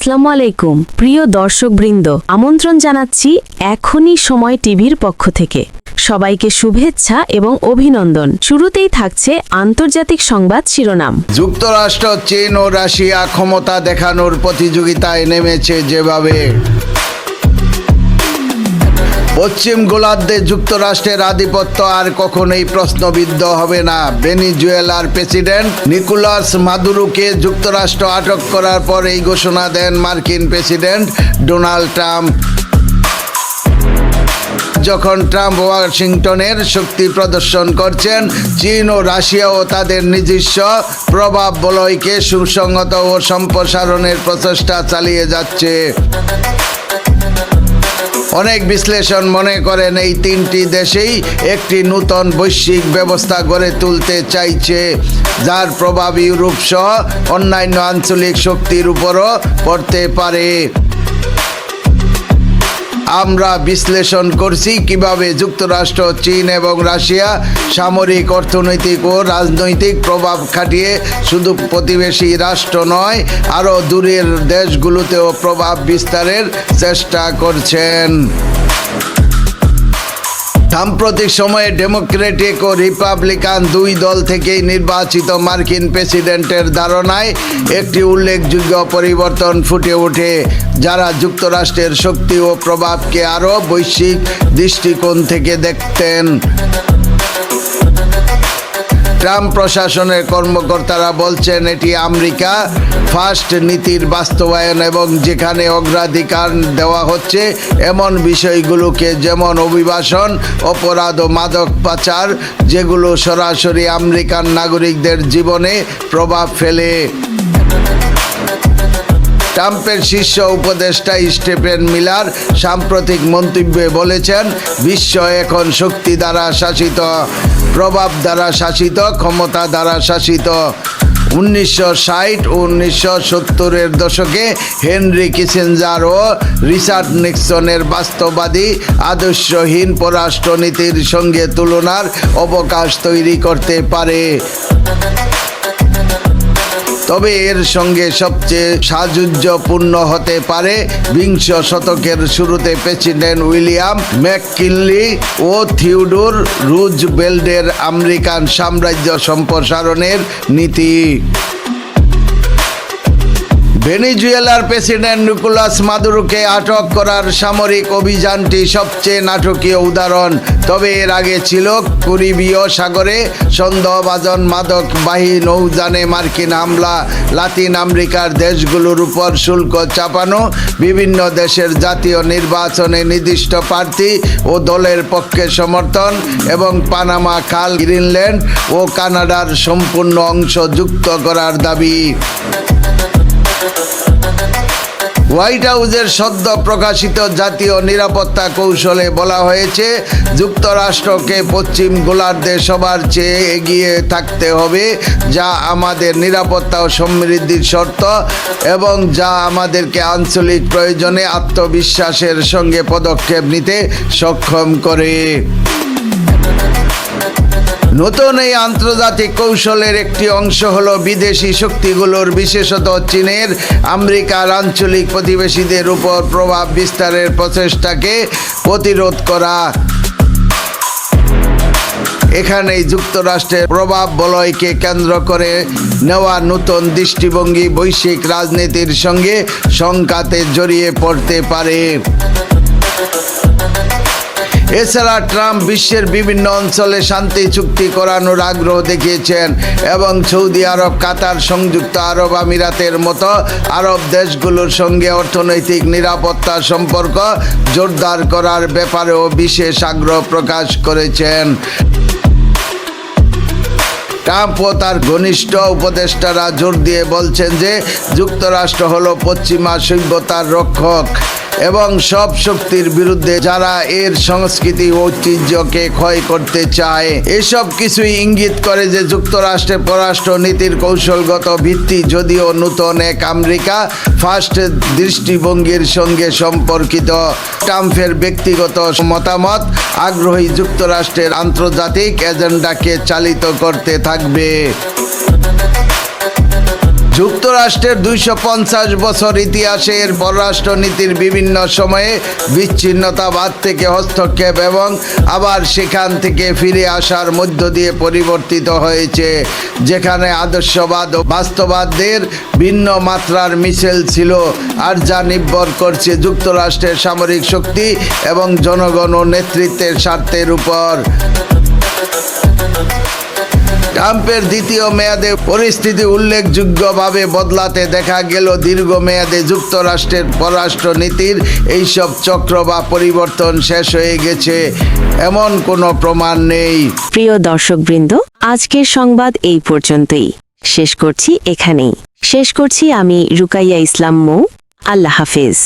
আসসালামু আলাইকুম, প্রিয় দর্শকবৃন্দ। আমন্ত্রণ জানাচ্ছি এখনই সময় টিভির পক্ষ থেকে। সবাইকে শুভেচ্ছা এবং অভিনন্দন। শুরুতেই থাকছে আন্তর্জাতিক সংবাদ শিরোনাম। যুক্তরাষ্ট্র, চীন ও রাশিয়া ক্ষমতা দেখানোর প্রতিযোগিতায় নেমেছে যেভাবে। পশ্চিম গোলার্ধে যুক্তরাষ্ট্রের আধিপত্য আর কখনোই প্রশ্নবিদ্ধ হবে না। ভেনিজুয়েলার প্রেসিডেন্ট নিকোলাস মাদুরুকে যুক্তরাষ্ট্র আটক করার পর এই ঘোষণা দেন মার্কিন প্রেসিডেন্ট ডোনাল্ড ট্রাম্প। যখন ট্রাম্প ওয়াশিংটনের শক্তি প্রদর্শন করছেন, চীন ও রাশিয়াও তাদের নিজস্ব প্রভাব বলয়কে সুসংহত ও সম্প্রসারণের প্রচেষ্টা চালিয়ে যাচ্ছে। অনেক বিশ্লেষণ মনে করেন এই তিনটি দেশেই একটি নূতন বৈশ্বিক ব্যবস্থা গড়ে তুলতে চাইছে, যার প্রভাব ইউরোপ সহ অন্যান্য আঞ্চলিক শক্তির উপরও পড়তে পারে। আমরা বিশ্লেষণ করছি কীভাবে যুক্তরাষ্ট্র, চীন এবং রাশিয়া সামরিক অর্থনৈতিক ও রাজনৈতিক প্রভাব খাটিয়ে শুধু প্রতিবেশী রাষ্ট্র নয়, আরও দূরের দেশগুলোতেও প্রভাব বিস্তারের চেষ্টা করছেন। সাম্প্রতিক সময়ে ডেমোক্রেটিক ও রিপাবলিকান দুই দল থেকেই নির্বাচিত মার্কিন প্রেসিডেন্টের ধারণায় একটি উল্লেখযোগ্য পরিবর্তন ফুটে ওঠে, যারা যুক্তরাষ্ট্রের শক্তি ও প্রভাবকে আরও বৈশ্বিক দৃষ্টিকোণ থেকে দেখতেন। ট্রাম্প প্রশাসনের কর্মকর্তারা বলছেন, এটি আমেরিকা ফার্স্ট নীতির বাস্তবায়ন এবং যেখানে অগ্রাধিকার দেওয়া হচ্ছে, এমন বিষয়গুলোকে যেমন অভিবাসন, অপরাধ ও মাদক পাচার, যেগুলো সরাসরি আমেরিকান নাগরিকদের জীবনে প্রভাব ফেলে। ট্রাম্পের শীর্ষ উপদেষ্টা স্টেফেন মিলার সাম্প্রতিক মন্তব্যে বলেছেন, বিশ্ব এখন শক্তি দ্বারা শাসিত, প্রভাব দ্বারা শাসিত, ক্ষমতা দ্বারা শাসিত। উনিশশো ষাট ও উনিশশো সত্তরের দশকে হেনরি কিসেঞ্জার ও রিচার্ড নিক্সনের বাস্তবাদী, আদর্শহীন পররাষ্ট্রনীতির সঙ্গে তুলনার অবকাশ তৈরি করতে পারে। তবে এর সঙ্গে সবচেয়ে সাজুজ্যপূর্ণ হতে পারে বিংশ শতকের শুরুতে প্রেসিডেন্ট উইলিয়াম ম্যাককিনলি ও থিওডোর রুজবেল্ডের আমেরিকান সাম্রাজ্য সম্প্রসারণের নীতি। ভেনিজুয়েলার প্রেসিডেন্ট নিকোলাস মাদুরোকে আটক করার সামরিক অভিযানটি সবচেয়ে নাটকীয় উদাহরণ। তবে এর আগে ছিল কুরিবীয় সাগরে সন্দেহভাজন মাদকবাহী নৌযানে মার্কিন হামলা। লাতিন আমেরিকার দেশগুলোর উপর শুল্ক চাপানো, বিভিন্ন দেশের জাতীয় নির্বাচনে নির্দিষ্ট প্রার্থী ও দলের পক্ষে সমর্থন এবং পানামা, খাল, গ্রিনল্যান্ড ও কানাডার সম্পূর্ণ অংশ যুক্ত করার দাবি। হোয়াইট হাউসের সদ্য প্রকাশিত জাতীয় নিরাপত্তা কৌশলে বলা হয়েছে, যুক্তরাষ্ট্রকে পশ্চিম গোলার্ধে সবার চেয়ে এগিয়ে থাকতে হবে, যা আমাদের নিরাপত্তা ও সমৃদ্ধির শর্ত এবং যা আমাদেরকে আঞ্চলিক প্রয়োজনে আত্মবিশ্বাসের সঙ্গে পদক্ষেপ নিতে সক্ষম করে। নতুন এই আন্তর্জাতিক কৌশলের একটি অংশ হল বিদেশি শক্তিগুলোর, বিশেষত চীনের, আমেরিকার আঞ্চলিক প্রতিবেশীদের উপর প্রভাব বিস্তারের প্রচেষ্টাকে প্রতিরোধ করা। এখানেই যুক্তরাষ্ট্রের প্রভাব বলয়কে কেন্দ্র করে নেওয়া নতুন দৃষ্টিভঙ্গি বৈশ্বিক রাজনীতির সঙ্গে সংঘাতে জড়িয়ে পড়তে পারে। এছাড়া ট্রাম্প বিশ্বের বিভিন্ন অঞ্চলে শান্তি চুক্তি করানোর আগ্রহ দেখিয়েছেন এবং সৌদি আরব, কাতার, সংযুক্ত আরব আমিরাতের মতো আরব দেশগুলোর সঙ্গে অর্থনৈতিক নিরাপত্তা সম্পর্ক জোরদার করার ব্যাপারেও বিশেষ আগ্রহ প্রকাশ করেছেন। ট্রাম্প ও তার ঘনিষ্ঠ উপদেষ্টারা জোর দিয়ে বলছেন যে যুক্তরাষ্ট্র হলো পশ্চিমা সভ্যতার রক্ষক। এবং সব শক্তির বিরুদ্ধে যারা এর সংস্কৃতি ঐতিহ্যকে ক্ষয় করতে চায়, এসব কিছুই ইঙ্গিত করে যে যুক্তরাষ্ট্রে পররাষ্ট্র নীতির কৌশলগত ভিত্তি যদিও নূতন এক আমেরিকা, ফার্স্ট দৃষ্টিভঙ্গির সঙ্গে সম্পর্কিত। ট্রাম্পের ব্যক্তিগত মতামত, আগ্রহী যুক্তরাষ্ট্রের আন্তর্জাতিক এজেন্ডাকে চালিত করতে থাকবে। যুক্তরাষ্ট্রের দুইশো পঞ্চাশ বছর ইতিহাসের পররাষ্ট্রনীতির বিভিন্ন সময়ে বিচ্ছিন্নতাবাদ থেকে হস্তক্ষেপ এবং আবার সেখান থেকে ফিরে আসার মধ্য দিয়ে পরিবর্তিত হয়েছে, যেখানে আদর্শবাদ ও বাস্তবাদদের ভিন্ন মাত্রার মিছিল ছিল। আর যা নির্ভর করছে যুক্তরাষ্ট্রের সামরিক শক্তি এবং জনগণ ও নেতৃত্বের স্বার্থের উপর। ট্রাম্পের দ্বিতীয় মেয়াদে পরিস্থিতি উল্লেখযোগ্যভাবে বদলাতে দেখা গেল দীর্ঘমেয়াদে যুক্তরাষ্ট্রের পররাষ্ট্রনীতির এইসব চক্র বা পরিবর্তন শেষ হয়ে গেছে, এমন কোনো প্রমাণ নেই। প্রিয় দর্শকবৃন্দ, আজকের সংবাদ এই পর্যন্তই। শেষ করছি এখানেই। শেষ করছি আমি রুকাইয়া ইসলাম মৌ। আল্লাহ হাফেজ।